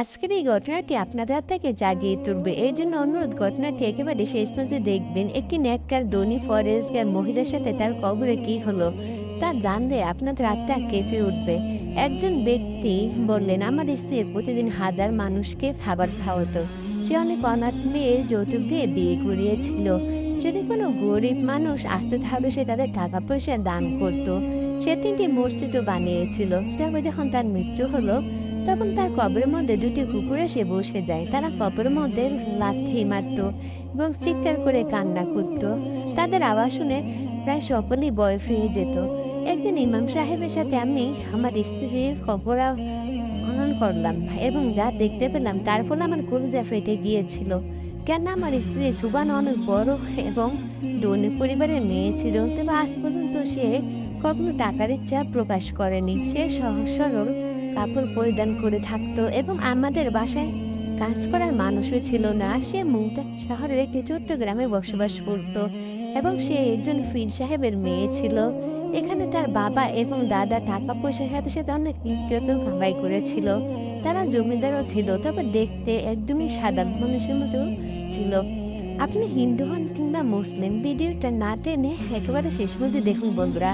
আজকের এই ঘটনাটি আপনাদের থেকে জাগিয়ে তুলবে। এই জন্য অনুরোধ, ঘটনাটি একেবারে শেষ পর্যন্ত দেখবেন। একটি ন্যাক্কার, ধনী ফরেস্টগার মহিলার সাথে তার কবরে কি হলো তা জানলে আপনাদের আত্মা কেঁপে উঠবে। একজন ব্যক্তি বললেন, আমার স্ত্রী প্রতিদিন হাজার মানুষকে খাবার খাওয়াতো। সে অনেক অনাথ মেয়ের যৌতুক দিয়ে বিয়ে করিয়েছিল। যদি কোনো গরিব মানুষ আসতে তাহলে সে তাদের টাকা পয়সা দান করত। সে তিনটি মসজিদও বানিয়েছিল। তবে যখন তার মৃত্যু হলো। তখন তার কবরের মধ্যে দুটি কুকুর এসে বসে যায়। তারা কবরের মধ্যে লাথি মারত এবং চিৎকার করে কান্না করত। তাদের আওয়াজ শুনে প্রায় সকলেই বয় ফিরে যেত। একদিন ইমাম সাহেবের সাথে আমি আমার স্ত্রীর খবর খনন করলাম এবং যা দেখতে পেলাম তার ফলে আমার কলিজা ফেটে গিয়েছিল। কেন আমার স্ত্রী সুবান অনেক বড় এবং ধনী পরিবারের মেয়ে ছিল। তবে আজ পর্যন্ত সে কখনো টাকার ইচ্ছা প্রকাশ করেনি। সে সহজ সরল কাপড় পরিধান করে থাকতো এবং আমাদের বাসায় কাজ করার মানুষও ছিল না। সে মুমতা শহরের একটি ছোট্ট গ্রামে বসবাস করত এবং সে একজন ফির সাহেবের মেয়ে ছিল। এখানে তার বাবা এবং দাদা টাকা পয়সার সাথে সাথে অনেক ইজ্জত কামাই করেছিল। তারা জমিদারও ছিল, তবে দেখতে একদমই সাধারণ মানুষের মতো ছিল। আপনি হিন্দু হন কিংবা মুসলিম, ভিডিওটা না টেনে একেবারে শেষ মধ্যে দেখুন বন্ধুরা।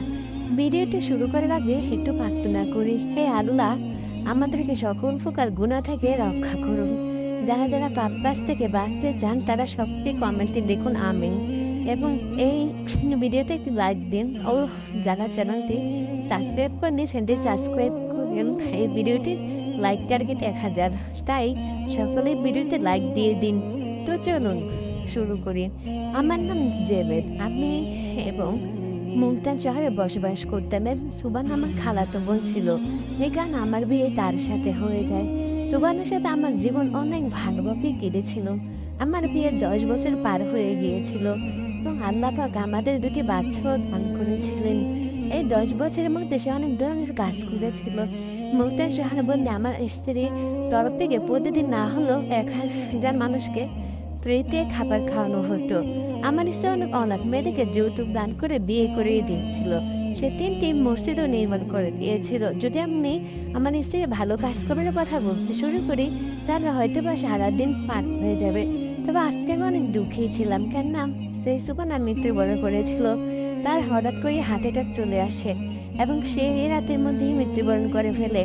ভিডিওটা শুরু করার আগে একটু প্রার্থনা করি, হে আল্লাহ, আমাদেরকে সকল প্রকার গুণা থেকে রক্ষা করুন। যারা যারা পাপাস থেকে বাঁচতে চান, তারা সবটি কমেন্টে দেখুন, আমিন। এবং এই ভিডিওতে একটি লাইক দিন। ও যারা চ্যানেলটি সাবস্ক্রাইব করেনি চ্যানেলটি সাবস্ক্রাইব করেন। এই ভিডিওটির লাইক টার্গেট এক হাজার। তাই সকলেই ভিডিওতে লাইক দিয়ে দিন। তো চলুন শুরু করি। আমার নাম জেবেদ। আমি এবং মুলতান শহরে বসবাস করতাম এবং সুবান আমার খালাতো বোন ছিল। এই গান আমার বিয়ে তার সাথে হয়ে যায়। সুবানের সাথে আমার জীবন অনেক ভালোভাবে কেটেছিল। আমার বিয়ে দশ বছর পার হয়ে গিয়েছিল এবং আল্লাহ পাক আমাদের দুটি বাচ্চাও দান করেছিলেন। এই দশ বছরের মধ্যে সে অনেক ধরনের কাজ করেছিল। মুলতান শহরে বললে আমার স্ত্রী তরফ থেকে প্রতিদিন না হলেও এক হাজার মানুষকে ফ্রিতে খাবার খাওয়ানো হতো। আমার স্ত্রী অনেক অনাথ মেয়েদেরকে যৌতুক দান করে বিয়ে করিয়ে দিয়েছিল। সে তিনটি মসজিদও নির্মাণ করে দিয়েছিল। যদি আমি আমার স্ত্রীর ভালো কাজ করার কথা বলতে শুরু করি, তাহলে হয়তো বা সারাদিন পার হয়ে যাবে। তবে আজকে আমি অনেক দুঃখী ছিলাম কেন স্ত্রী সুপানা মৃত্যুবরণ করেছিল। তার হঠাৎ করে হার্ট অ্যাটাক চলে আসে এবং সে এই রাতের মধ্যেই মৃত্যুবরণ করে ফেলে।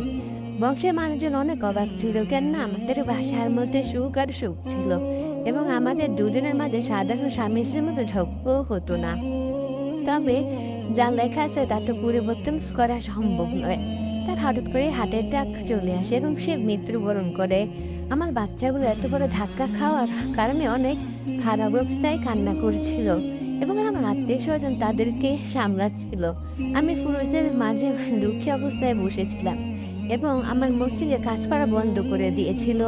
বংশের মানুষজন অনেক অবাক ছিল কেন না আমাদের বাসার মধ্যে সুখ আর সুখ ছিল। এবং আমাদের দুজনের মাঝে সাধারণ স্বামী স্ত্রীর মতো ঝগড়াও হতো না। তবে যা লেখা আছে তা তো পরিবর্তন করা সম্ভব নয়। তার হঠাৎ করে হার্টের ডাক চলে আসে এবং সে মৃত্যুবরণ করে। আমার বাচ্চাগুলো এত বড় ধাক্কা খাওয়ার কারণে অনেক খারাপ অবস্থায় কান্না করছিল এবং আমার আত্মীয় স্বজন তাদেরকে সামলাচ্ছিল। আমি পুরুষদের মাঝে দুঃখী অবস্থায় বসেছিলাম এবং আমার মস্তিষ্কে কাজ করা বন্ধ করে দিয়েছিল।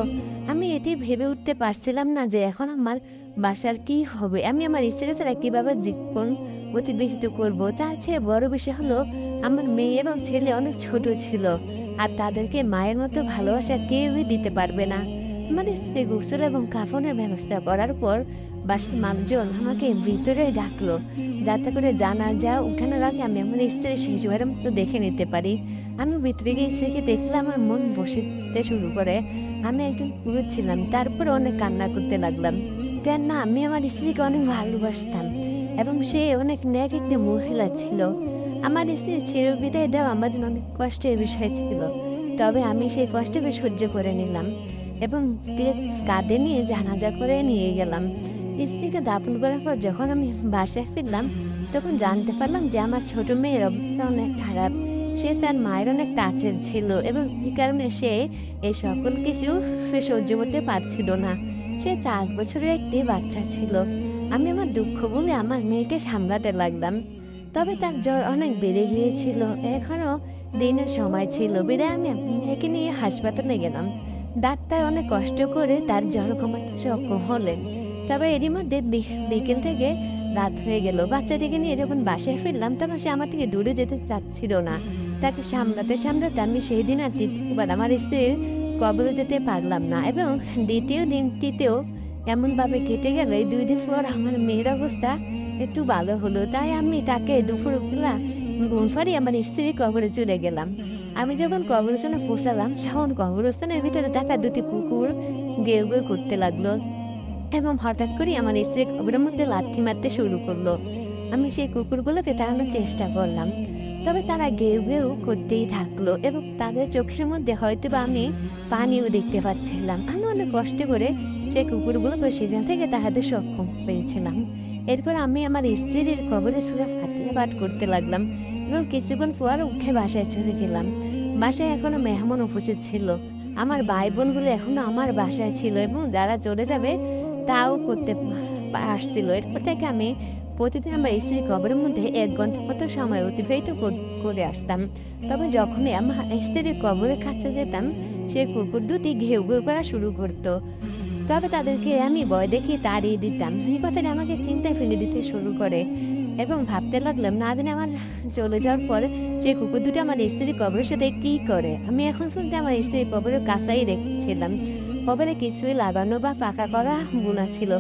আমি এটি ভেবে উঠতে পারছিলাম না যে এখন আমার বাসার কি হবে। আমি আমার স্ত্রী ছাড়া কীভাবে জীবন অতিবাহিত করব? তার চেয়ে বড় বিষয় হলো, আমার মেয়ে এবং ছেলে অনেক ছোট ছিল আর তাদেরকে মায়ের মতো ভালোবাসা কেউই দিতে পারবে না। আমার স্ত্রী গোসল এবং কাফনের ব্যবস্থা করার পর বাসার মানুষজন আমাকে ভিতরে ডাকলো। যাতে করে জানা যা উঠানোর আগে আমি আমার স্ত্রীর শেষবারের মতো দেখে নিতে পারি। আমি ভিতরে গিয়ে স্ত্রীকে দেখলে আমার মন বসতে শুরু করে। আমি একজন পুরুষ ছিলাম, তারপর অনেক কান্না করতে লাগলাম। কেন না আমি আমার স্ত্রীকে অনেক ভালোবাসতাম এবং সে অনেক ন্যাক একটি মহিলা ছিল। আমার স্ত্রীর চিরবিদায় দেওয়া আমার জন্য অনেক কষ্টের বিষয় ছিল। তবে আমি সেই কষ্টকে সহ্য করে নিলাম এবং কাঁধে নিয়ে জানাজা করে নিয়ে গেলাম। স্ত্রীকে দাপন করার পর যখন আমি বাসায় ফিরলাম, তখন জানতে পারলাম যে আমার ছোট মেয়ের অবস্থা অনেক খারাপ। সে তার মায়ের অনেক কাছের ছিল এবং এই কারণে সে এই সকল কিছু সে সহ্য করতে পারছিল না। সে চার বছরের একটি বাচ্চা ছিল। আমি আমার দুঃখ বলে আমার মেয়েকে সামলাতে লাগলাম। তবে তার জ্বর অনেক বেড়ে গিয়েছিল। এখনও দিনের সময় ছিল। বিদায় আমি মেয়েকে নিয়ে হাসপাতালে গেলাম। ডাক্তার অনেক কষ্ট করে তার জ্বর কমাতে সক্ষম হলেন। তবে এরই মধ্যে বিকেল থেকে রাত হয়ে গেল। বাচ্চাটিকে নিয়ে যখন বাসায় ফিরলাম, তখন সে আমার থেকে দূরে যেতে চাচ্ছিল না। তাকে সামলাতে সামলাতে আমি সেই দিন আর দ্বিতীয়বার আমার স্ত্রীর কবরে যেতে পারলাম না এবং দ্বিতীয় দিন দিনটিতেও এমনভাবে কেটে গেল, এই দুই দিন পর আমার মেয়ের অবস্থা একটু ভালো হলো। তাই আমি তাকে দুপুর বেলা ঘুম ফারি আমার স্ত্রীর কবরে চলে গেলাম। আমি যখন কবরস্থানে পৌঁছালাম, তখন কবরস্থানের ভিতরে দেখা দুটি কুকুর গেউ গেউ করতে লাগল। এবং হঠাৎ করে আমার স্ত্রী কবরের মধ্যে লাথি মারতে শুরু করল। আমি সেই কুকুরগুলোকে তাড়ানোর চেষ্টা করলাম, তবে তারা গেউ গেউ করতেই থাকল এবং তাদের চোখের মধ্যে হয়তো বা আমি পানিও দেখতে পাচ্ছিলাম। আমি অনেক কষ্ট করে সেই কুকুরগুলোকে সেখান থেকে তাহাদের সক্ষম পেয়েছিলাম এরপর আমি আমার স্ত্রীর কবরে সুরা ফাটিয়ে পাঠ করতে লাগলাম এবং কিছুক্ষণ পর উঠে বাসায় চলে গেলাম। বাসায় এখনও মেহমান উপস্থিত ছিল। আমার ভাই বোনগুলো এখনও আমার বাসায় ছিল এবং যারা চলে যাবে তাও করতে আসছিল। এরপর থেকে আমি প্রতিদিন আমার স্ত্রীর কবরের মধ্যে এক ঘণ্টা মতো সময় অতিবাহিত কর- করে আসতাম। তবে যখনই আমার স্ত্রীর কবরের কাছে যেতাম, সে কুকুর দুটি ঘেউ ঘেউ করা শুরু করতো। তবে তাদেরকে আমি ভয় দেখিয়ে তাড়িয়ে দিতাম। এই কথাটা আমাকে চিন্তায় ফেলে দিতে শুরু করে এবং ভাবতে লাগলাম, না দিন আমার চলে যাওয়ার পর সেই কুকুর দুটো আমার স্ত্রীর কবরের সাথে কি করে? আমি এখন শুনতে আমার স্ত্রীর কবরের কাছাই রেখেছিলাম কবরে কিছুই লাগানো বা পাকা করা বোনা ছিল।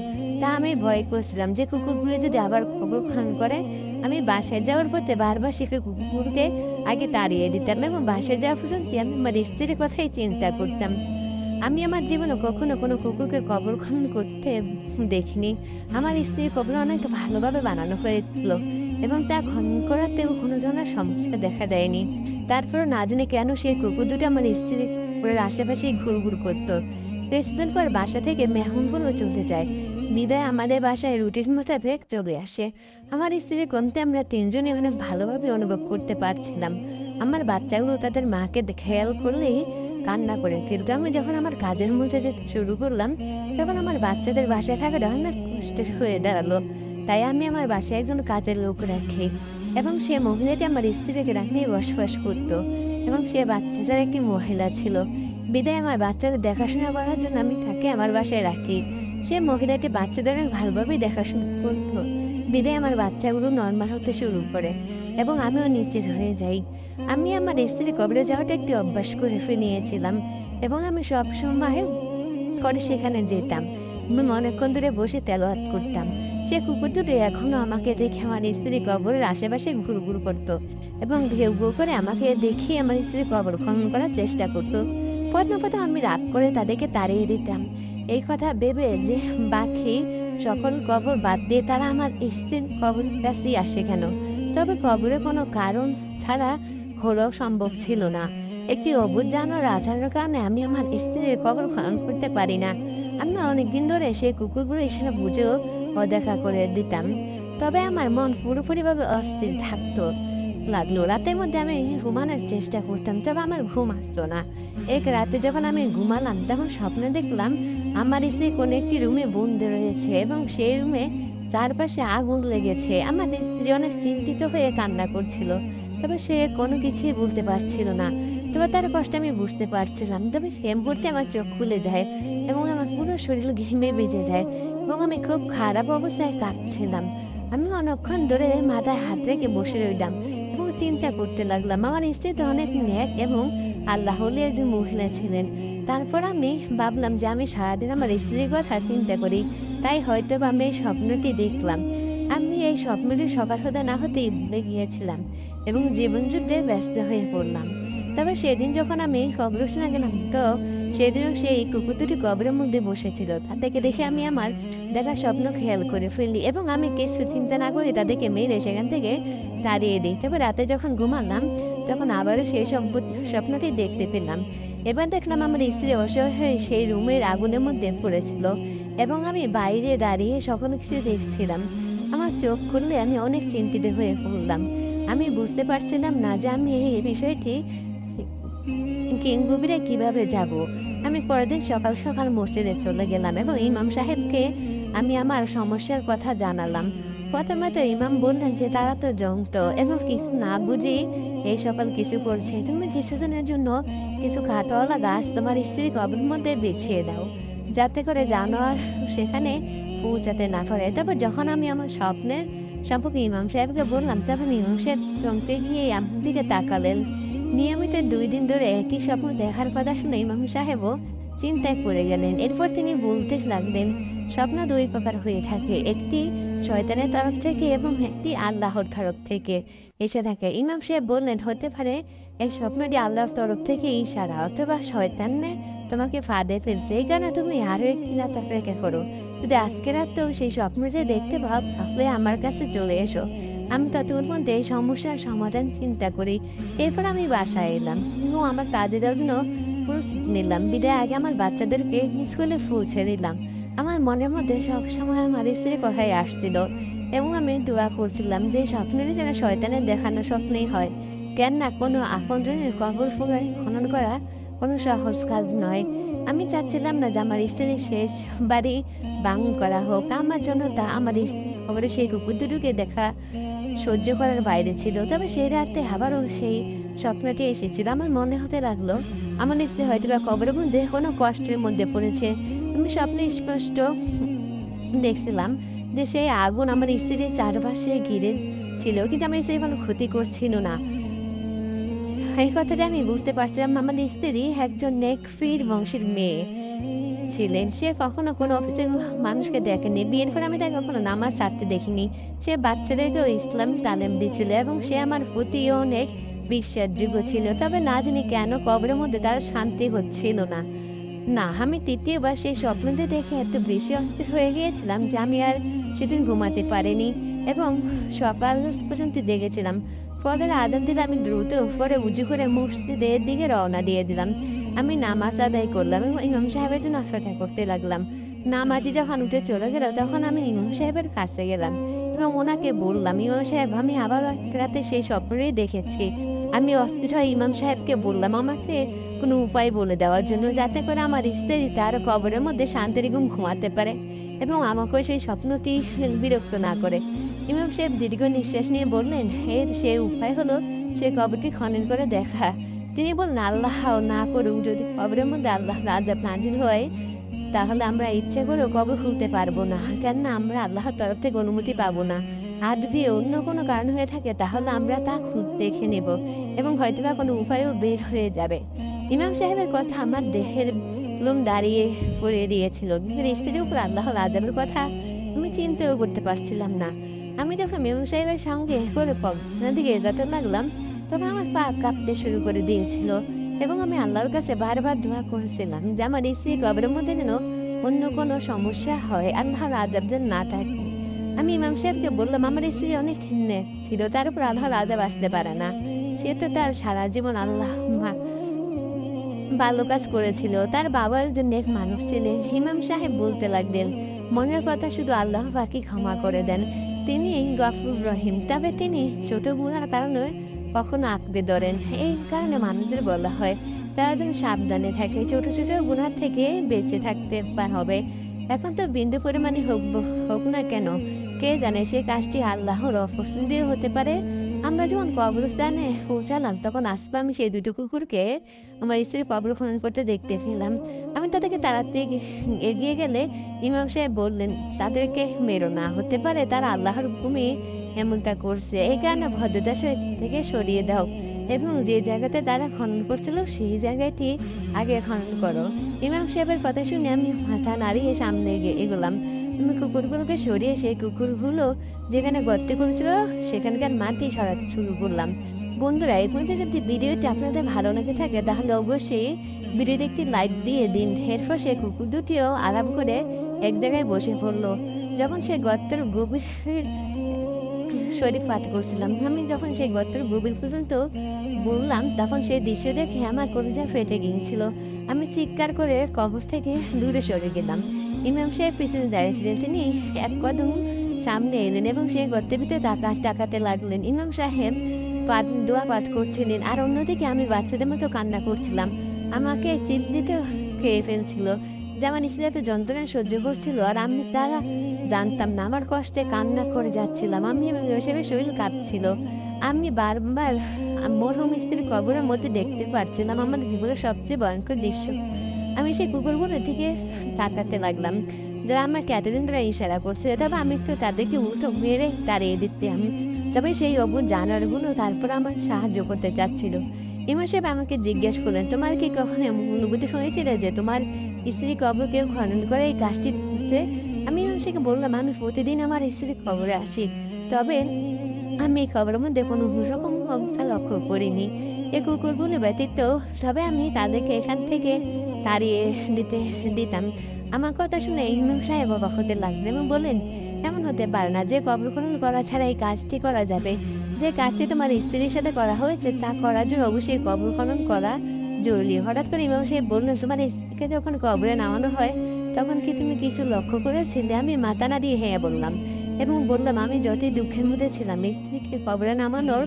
তা আমি ভয় করছিলাম যে কুকুরগুলো যদি আবার কবর খান করে, আমি বাসায় যাওয়ার পথে বারবার সে কুকুরকে আগে তাড়িয়ে দিতাম এবং বাসায় যাওয়া পর্যন্ত আমি আমার স্ত্রীর কথাই চিন্তা করতাম। আমি আমার জীবনে কখনো কোনো কুকুরকে কবর খনন করতে দেখিনি। আমার স্ত্রীর কবর অনেক ভালোভাবে বানানো হয়েছিল এবং তা খনন করাতেও কোনো ধরনের সমস্যা দেখা দেয়নি। তারপর না জানি কেন সেই কুকুর দুটো আমার স্ত্রীর আশেপাশেই ঘুরঘুর করতো। কিছুদিন পর বাসা থেকে মেহমানগুলো চলে যায়। বিদায় আমাদের বাসায় রুটির মোতাবেক চলে আসে। আমার স্ত্রীর কমতে আমরা তিনজনই অনেক ভালোভাবে অনুভব করতে পারছিলাম। আমার বাচ্চাগুলো তাদের মাকে খেয়াল করলেই কান্না করে কিন্তু আমি যখন আমার কাজের মধ্যে যেতে শুরু করলাম, তখন আমার বাচ্চাদের বাসায় থাকাটা অনেক কষ্টের হয়ে দাঁড়াল। তাই আমি আমার বাসায় একজন কাজের লোক রাখি এবং সে মহিলাটি আমার স্ত্রীকে গ্রামে বসবাস করতো এবং সে বাচ্চা যার একটি মহিলা ছিল। বিদায় আমার বাচ্চাদের দেখাশোনা করার জন্য আমি তাকে আমার বাসায় রাখি। সে মহিলাটি বাচ্চাদের অনেক ভালোভাবেই দেখাশোনা করতো। বিদায় আমার বাচ্চাগুলো নর্মাল হতে শুরু করে এবং আমিও নিশ্চিত হয়ে যাই। আমি আমার স্ত্রীর কবরে যাওয়াটা একটি অভ্যাস করে ফেলিয়েছিলাম এবং আমি সব সময় করে সেখানে যেতাম। আমি অনেকক্ষণ ধরে বসে তেলোয়াত করতাম। সে কুকুর দুটো এখনও আমাকে দেখে আমার স্ত্রী কবরের আশেপাশে ঘুরঘুর করতো এবং ঘেউ ঘেউ করে আমাকে দেখিয়ে আমার স্ত্রী কবর খনন করার চেষ্টা করতো। প্রথম আমি রাগ করে তাদেরকে তাড়িয়ে দিতাম। এই কথা ভেবে যে বাকি সকল কবর বাদ দিয়ে তারা আমার স্ত্রীর কবরের কাছেই আসে কেন? তবে কবরে কোনো কারণ ছাড়া হলো সম্ভব ছিল না। একটি অবুধ জানোয়ার আচরণের কারণে আমি আমার স্ত্রীর কবর খনন করতে পারি না। আমি অনেকদিন ধরে সেই কুকুরগুলো এসে বুঝেও অদেখা করে দিতাম। তবে আমার মন পুরোপুরিভাবে অস্থির থাকতো। লাগল রাতের মধ্যে আমি ঘুমানোর চেষ্টা করতাম, তবে আমার ঘুম আসতো না। এক রাতে যখন আমি ঘুমালাম, তখন স্বপ্নে দেখলাম, আমার স্ত্রী কোনো একটি রুমে বন্দি রয়েছে এবং সেই রুমে চারপাশে আগুন লেগেছে। আমার স্ত্রী অনেক চিন্তিত হয়ে কান্না করছিল, তবে সে কোনো কিছুই বলতে পারছিল না। তবে তার কষ্ট আমি বুঝতে পারছিলাম, তবে সে মুহূর্তে আমার চোখ খুলে যায় এবং আমার পুরো শরীর ঘেমে বেজে যায় এবং আমি খুব খারাপ অবস্থায় কাঁপছিলাম। আমি অনেকক্ষণ ধরে মাথায় হাত রেখে বসে রইলাম। চিন্তা করতে লাগলাম। আমার স্ত্রী তো অনেক ন্যাক এবং আল্লাহ হলে একজন মহিলা ছিলেন। তারপর আমি ভাবলাম যে আমি সারাদিন আমার স্ত্রীর কথা চিন্তা করি। তাই হয়তো বা আমি এই স্বপ্নটি দেখলাম। আমি এই স্বপ্নটি সকাল হতে না হতেই ভুলে গিয়েছিলাম এবং জীবনযুদ্ধে ব্যস্ত হয়ে পড়লাম। তবে সেদিন যখন আমি কবরস্থানে গেলাম, তো সেদিনও সেই কুকুর দুটি কবরের মধ্যে বসেছিল। তাদেরকে দেখে আমি আমার দেখা স্বপ্ন খেয়াল করে ফেললি এবং আমি কিছু চিন্তা না করে তাদেরকে মেরে সেখান থেকে তাড়িয়ে দিই তবে রাতে যখন ঘুমালাম, তখন আবারও সেই স্বপ্নটি দেখতে পেলাম। এবার দেখলাম আমার স্ত্রী অসহায় হয়ে সেই রুমের আগুনের মধ্যে পড়েছিল এবং আমি বাইরে দাঁড়িয়ে সকল কিছু দেখছিলাম। আমার চোখ খুললে আমি অনেক চিন্তিত হয়ে পড়লাম। আমি বুঝতে পারছিলাম না যে আমি এই বিষয়টি কিংগুবিরে কীভাবে যাব। আমি পরের দিন সকাল সকাল মসজিদে চলে গেলাম এবং ইমাম সাহেবকে আমি আমার সমস্যার কথা জানালাম। প্রথমে তো ইমাম বললেন যে তারা তো জংত এবং কিছু না বুঝি এই সকল কিছু করছে। তুমি কিছুদিনের জন্য কিছু কাঠওয়ালা গাছ তোমার স্ত্রী কবর মধ্যে বিছিয়ে দাও, যাতে করে জানোয়ার সেখানে পৌঁছাতে না পারে। তারপর যখন আমি আমার স্বপ্নের সম্পর্কে ইমাম সাহেবকে বললাম, তখন ইমাম সাহেব চমকে গিয়ে আমার দিকে তাকালেন। নিয়মিত দুই দিন ধরে একই স্বপ্ন দেখার কথা শুনে ইমাম সাহেবও চিন্তায় পড়ে গেলেন। এরপর তিনি বলতে লাগলেন, স্বপ্ন দুই প্রকার হয়ে থাকে। একটি শয়তানের তরফ থেকে এবং একটি আল্লাহর তরফ থেকে। এসে থাকে ইমাম সাহেব বললেন, হতে পারে এই স্বপ্নটি আল্লাহর তরফ থেকে ইশারা, অথবা শয়তানে তোমাকে ফাঁদে ফেলছে। এই কারণে তুমি আরও একটি অপেক্ষা করো। যদি আজকে রাতেও সেই স্বপ্নটি দেখতে পাও, তাহলে আমার কাছে চলে এসো। আমি ততক্ষণ মধ্যে সমস্যার সমাধান চিন্তা করি। এরপর আমি বাসায় এলাম। এবং আমার কাজের জন্য প্রস্তুতি নিলাম। বিদায় আগে আমার বাচ্চাদেরকে স্কুলে পৌঁছে দিলাম। আমার মনের মধ্যে সবসময় আমার স্ত্রীর কথাই আসছিল। এবং আমি দোয়া করছিলাম যে স্বপ্নেরই যেন শয়তানের দেখানো স্বপ্নেই হয়। কেন না কোনো আপনজনের কবর ফুগার খনন করা কোনো সহজ কাজ নয়। আমি চাচ্ছিলাম না যে আমার স্ত্রীর শেষ বাড়ি বাঙন করা হোক। আমার জন্য তা আমার খবরে সেই কুকুর দুটোকে দেখা সহ্য করার বাইরে ছিল। তবে সেই রাতে আবারও সেই স্বপ্নটি এসেছিল। আমার মনে হতে লাগল, আমার স্ত্রী হয়তো বা কবরের মধ্যে কোনো কষ্টের মধ্যে পড়েছে। আমি স্বপ্নে স্পষ্ট দেখছিলাম যে সেই আগুন আমার স্ত্রীর চারপাশে ঘিরে ছিল, কিন্তু আমার স্ত্রী কোনো ক্ষতি করছিল না। এই কথাটা আমি বুঝতে পারছিলাম আমার স্ত্রী একজন নেকফির বংশের মেয়ে। ছিলেন। সে কখনো কোনো অফিসে মানুষকে দেখেনি বিয়ের পর আমি তাকে কখনো নামাজ ছাড়তে দেখিনি। সে বাচ্চাদেরকেও ইসলাম তালেম দিচ্ছিল এবং সে আমার প্রতিও অনেক বিশ্বাসযোগ্য ছিল। তবে না জানি কেন কবরের মধ্যে তার শান্তি হচ্ছিল না। না, আমি তৃতীয়বার সেই স্বপ্নতে দেখে এত বেশি অস্থির হয়ে গিয়েছিলাম যে আমি আর সেদিন ঘুমাতে পারিনি এবং সকাল পর্যন্ত জেগেছিলাম। ফজর আদান দিলে আমি দ্রুত উপরে উঁচু করে মসজিদের দিকে রওনা দিয়ে দিলাম। আমি নামাজ আদায় করলাম এবং ইমাম সাহেবের জন্য অপেক্ষা করতে লাগলাম। নামাজি যখন উঠে চলে গেল, তখন আমি ইমাম সাহেবের কাছে গেলাম এবং ওনাকে বললাম, ইমাম সাহেব, আমি আবার রাতে সেই স্বপ্নই দেখেছি। আমি অস্থির হয়ে ইমাম সাহেবকে বললাম, আমাকে কোনো উপায় বলে দেওয়ার জন্য যাতে করে আমার স্ত্রী তার কবরের মধ্যে শান্তির ঘুম ঘুমাতে পারে এবং আমাকেও সেই স্বপ্নটি বিরক্ত না করে। ইমাম সাহেব দীর্ঘ নিঃশ্বাস নিয়ে বললেন, এর সেই উপায় হলো সে কবরটি খনন করে দেখা। তিনি বললেন আল্লাহ না করুক, যদি কবরের মধ্যে আল্লাহ রাজা নাজিল হয়, তাহলে আমরা ইচ্ছে করেও কবর খুলতে পারব না। কেননা আমরা আল্লাহর তরফ থেকে অনুমতি পাবো না। আর যদি অন্য কোনো কারণ হয়ে থাকে, তাহলে আমরা তা দেখে নেব এবং হয়তো বা কোনো উপায়ও বের হয়ে যাবে। ইমাম সাহেবের কথা আমার দেহের লোম দাঁড়িয়ে পড়ে দিয়েছিল। কিন্তু স্ত্রীর উপর আল্লাহর আজাবের কথা আমি চিন্তাও করতে পারছিলাম না। আমি যখন ইমাম সাহেবের সঙ্গে করে দিকে এগাতে লাগলাম তখন আমার পা কাঁপতে শুরু করে দিয়েছিল এবং আমি আল্লাহর কাছে বারবার দোয়া করেছিলাম যে আমার স্ত্রী কবরের মধ্যে যেন অন্য কোনো সমস্যা হয়, আল্লাহর আজাব যেন না থাকে। আমি ইমাম সাহেবকে বললাম, আমার স্ত্রী অনেক নেক ছিল, তার উপর আল্লাহর আজাব আসতে পারে না। সে তো তার সারা জীবন আল্লাহ ভালো কাজ করেছিল। তার বাবা একজন নেক মানুষ ছিলেন। হিমাম সাহেব বলতে লাগলেন, মনের কথা শুধু আল্লাহ পাকি ক্ষমা করে দেন। তিনি গফুর রহিম। তবে তিনি ছোট গুণার কারণে কখনো আঁকড়ে ধরেন। এই কারণে মানুষদের বলা হয়, তারা যেন সাবধানে থাকে, ছোট ছোট গুণার থেকে বেঁচে থাকতে হবে। এখন তো বিন্দু পরিমাণে হোক হোক না কেন, কে জানে সে কাজটি আল্লাহর অপছন্দীয় হতে পারে। আমরা যখন কবরস্থানে পৌঁছালাম, তখন আসবে আমি সেই দুটো কুকুরকে আমার স্ত্রী কবর খনন করতে দেখতে পেলাম। আমি তাদেরকে তাড়াতে এগিয়ে গেলে ইমাম সাহেব বললেন, তাদেরকে মেরো না, হতে পারে তারা আল্লাহর হুকুমে এমনটা করছে। এই কারণে ভদ্রতা থেকে সরিয়ে দাও এবং যে জায়গাতে তারা খনন করছিল, সেই জায়গাটি আগে খনন করো। ইমাম সাহেবের কথা শুনে আমি মাথা নাড়িয়ে সামনে এগোলাম। আমি কুকুরগুলোকে সরিয়ে সেই কুকুরগুলো যেখানে গর্তে করেছিল সেখানকার মাটি সরাতে শুরু করলাম। বন্ধুরা, এই পর্যন্ত যদি ভিডিওটি আপনাদের ভালো লেগে থাকে, তাহলে অবশ্যই ভিডিওতে একটি লাইক দিয়ে দিন। এরপর সেই কুকুর দুটিও আরাম করে এক জায়গায় বসে পড়ল। যখন সে গর্তের গভীর শরীর পাঠ করছিলাম। আমি যখন সেই গর্তের গভীর পর্যন্ত বললাম, তখন সেই দৃশ্য দেখে আমার কলিজা ফেটে গিয়েছিল। আমি চিৎকার করে কবর থেকে দূরে সরে গেলাম। ইমাম সাহেব পিছনে দাঁড়িয়েছিলেন। তিনি এক কদম সামনে এলেন এবং সেই গর্তের ভিতরে তাকা তাকাতে লাগলেন। ইমাম সাহেব পাঠ দোয়া পাঠ করছিলেন আর অন্যদিকে আমি বাচ্চাদের মতো কান্না করছিলাম। আমাকে চিল দিতে খেয়ে ফেলছিল। যেমন ইসলাতে যন্ত্রণা সহ্য করছিল আর আমি তারা জানতাম না। আমার কষ্টে কান্না করে যাচ্ছিলাম। আমি এবং হিসেবে শরীর কাঁপছিল। আমি বারবার মরহুম স্ত্রীর কবরের মধ্যে দেখতে পারছিলাম। আমার জীবনের সবচেয়ে ভয়ঙ্কর দৃশ্য। আমি সেই কুকুরগুলোর দিকে তাকাতে লাগলাম, যারা এতদিন ধরে ইশারা করছে তবে আমি একটু তাদেরকে উল্টো মেরে তাড়িয়ে দিতাম তবে সেই অবুধ জানোয়ারগুলো তারপর আমার সাহায্য করতে চাচ্ছিল। ইমাম সাহেব আমাকে জিজ্ঞেস করলেন, তোমার কি কখনো এমন অনুভূতি হয়েছিল যে তোমার স্ত্রী কবর কেউ খনন করে এই কাজটি আমি মানুষকে বললাম মানুষ প্রতিদিন আমার স্ত্রীর খবরে আসি। তবে আমি এই খবরের মধ্যে কোনো রকম অবস্থা লক্ষ্য করিনি। এ কুকুরগুলো ব্যতীত, তবে আমি তাদেরকে এখান থেকে তাড়িয়ে দিতে, দিতাম। আমার কথা শুনে ইমাম সাহেব অবাক হতে লাগলেন এবং বললেন, এমন হতে পারে না যে কবর খনন করা ছাড়া এই কাজটি করা যাবে। যে কাজটি তোমার স্ত্রীর সাথে করা হয়েছে, তা করার জন্য অবশ্যই কবর খনন করা জরুরি। হঠাৎ করে ইমাম সাহেব বললেন তোমার স্ত্রীকে যখন কবরে নামানো হয়, তখন কি তুমি কিছু লক্ষ্য করেছিলে? আমি মাথা না দিয়ে হ্যাঁ বললাম এবং বললাম, আমি যতই দুঃখের মধ্যে ছিলাম, স্ত্রীকে কবরে নামানোর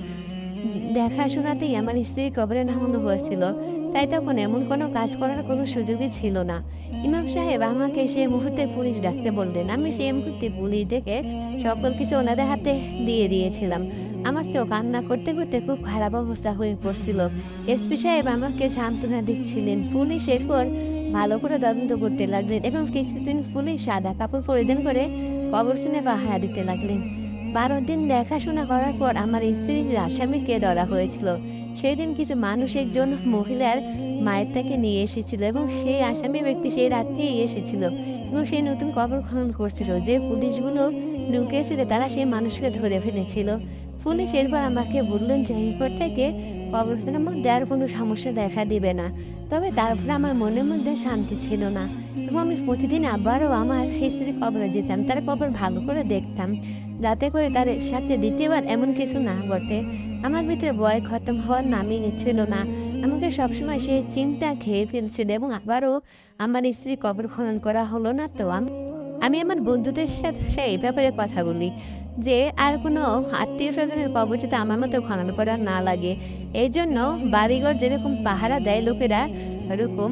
দেখাশোনাতেই আমার স্ত্রীর কবরে নামানো হয়েছিল। তাই তখন এমন কোনো কাজ করার কোনো সুযোগই ছিল না। ইমাম সাহেব আমাকে সেই মুহূর্তে পুলিশ ডাকতে বললেন। আমি সেই মুহূর্তে পুলিশ ডেকে সকল কিছু ওনাদের হাতে দিয়ে দিয়েছিলাম। আমার তো কান্না করতে করতে খুব খারাপ অবস্থা হয়ে পড়ছিল। এসপি সাহেব আমাকে সান্ত্বনা দিচ্ছিলেন। পুলিশ এরপর ভালো করে তদন্ত করতে লাগলেন এবং কিছুদিন পুলিশ সাদা কাপড় পরিধান করে কবর কবরস্থানে পাহারা দিতে লাগলেন। বারো দিন দেখাশোনা করার পর আমার স্ত্রীর আসামিকে ধরা হয়েছিল। সেই দিন কিছু মানুষ একজন মহিলার মায়ের তাকে নিয়ে এসেছিল এবং সেই আসামি ব্যক্তি সেই রাত্রেই এসেছিল এবং সেই নতুন কবর খনন করছিল। যে পুলিশগুলো ঢুকেছিল তারা সেই মানুষকে ধরে ফেলেছিল। পুলিশ এরপর আমাকে বললেন যে এরপর থেকে কবরস্থানের মধ্যে আর কোনো সমস্যা দেখা দিবে না। তবে তারপরে আমার মনের মধ্যে শান্তি ছিল না। এবং আমি প্রতিদিন আবারও আমার স্ত্রীর কবরে যেতাম, তার কবর ভালো করে দেখতাম, যাতে করে তার সাথে দ্বিতীয়বার এমন কিছু না ঘটে। আমার ভিতরে ভয় খতম হওয়ার নামই নিচ্ছিল না। আমাকে সবসময় সেই চিন্তা খেয়ে ফেলছিল এবং আবারও আমার স্ত্রী কবর খনন করা হলো না তো। আমি আমার বন্ধুদের সাথে এই ব্যাপারে কথা বলি। যে আর কোনো আত্মীয় স্বজনের কবর যাতে আমার মতো খনন করা না লাগে। এই জন্য বাড়িঘর যেরকম পাহারা দেয় লোকেরা, ওরকম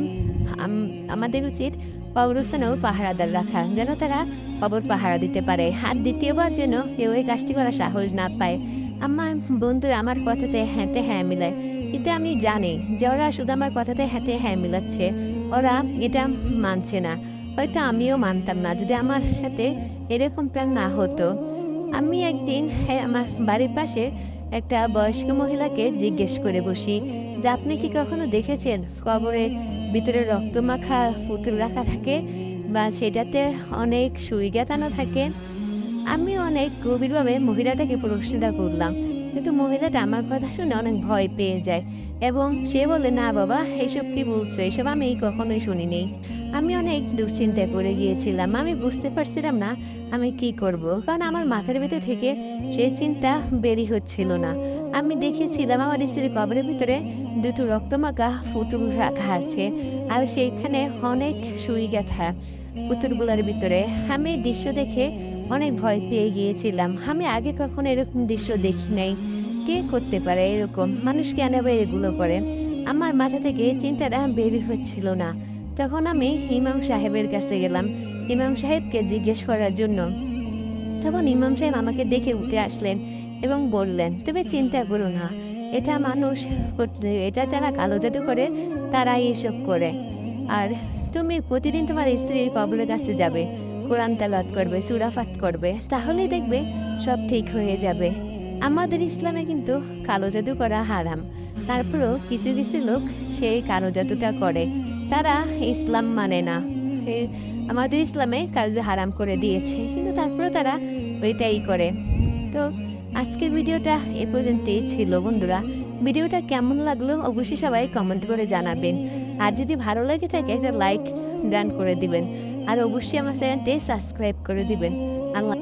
আমাদের উচিত কবরস্থানেও পাহারাদার রাখা, যেন তারা কবর পাহারা দিতে পারে। আর দ্বিতীয়বার যেন কেউ এই কাজটি করার সাহস না পায়। আমার বন্ধুরা, আমার কথাতে হ্যাঁতে হ্যাঁ মিলায়। এটা আমি জানি যে ওরা শুধু আমার কথাতে হ্যাঁতে হ্যাঁ মিলাচ্ছে। ওরা এটা মানছে না। হয়তো আমিও মানতাম না যদি আমার সাথে এরকম প্ল্যান না হতো। আমি একদিন হ্যাঁ, আমার বাড়ির পাশে একটা বয়স্ক মহিলাকে জিজ্ঞেস করে বসি যে আপনি কি কখনো দেখেছেন কবরে ভিতরে রক্ত মাখা পুতুল রাখা থাকে বা সেটাতে অনেক সুই গেতানো থাকে? আমি অনেক গভীরভাবে মহিলাটাকে প্রশ্নটা করলাম। কিন্তু মহিলাটা আমার কথা শুনে অনেক ভয় পেয়ে যায় এবং সে বলে, না বাবা এসব কি বলছো? এসব আমি কখনোই শুনিনি। আমি অনেক দুশ্চিন্তা করে গিয়েছিলাম। আমি বুঝতে পারছিলাম না আমি কি করব। কারণ আমার মাথার ভিতর থেকে সে চিন্তা বেরি হচ্ছিল না। আমি দেখেছিলাম আমার স্ত্রীর কবরের ভিতরে দুটো রক্তমাখা পুতুল রাখা আছে আর সেইখানে অনেক সুই গাথা পুতুলগুলোর ভিতরে। আমি দৃশ্য দেখে অনেক ভয় পেয়ে গিয়েছিলাম। আমি আগে কখনো এরকম দৃশ্য দেখি নাই। কে করতে পারে এরকম? মানুষ কেন আবার এগুলো করে? আমার মাথা থেকে চিন্তাটা বের হচ্ছিল না। তখন আমি ইমাম সাহেবের কাছে গেলাম। ইমাম সাহেবকে জিজ্ঞেস করার জন্য। তখন ইমাম সাহেব আমাকে দেখে উঠে আসলেন এবং বললেন, তুমি চিন্তা করো না। এটা মানুষ এটা যারা কালো জাদু করে, তারাই এসব করে। আর তুমি প্রতিদিন তোমার স্ত্রীর কবরের কাছে যাবে। কোরআন তেলাওয়াত করবে সুরাফাত করবে, তাহলেই দেখবে সব ঠিক হয়ে যাবে। আমাদের ইসলামে কিন্তু কালো জাদু করা হারাম। তারপরেও কিছু কিছু লোক সেই কালো জাদুটা করে। তারা ইসলাম মানে না। আমাদের ইসলামে কালো হারাম করে দিয়েছে, কিন্তু তারপরেও তারা ওইটাই করে। তো আজকের ভিডিওটা এ পর্যন্তই ছিল বন্ধুরা। ভিডিওটা কেমন লাগল অবশ্যই সবাই কমেন্ট করে জানাবেন। আর যদি ভালো লাগে থাকে একটা লাইক ডান করে দিবেন। আর অবশ্যই আমার চ্যানেলটি সাবস্ক্রাইব করে দিবেন। আল্লাহ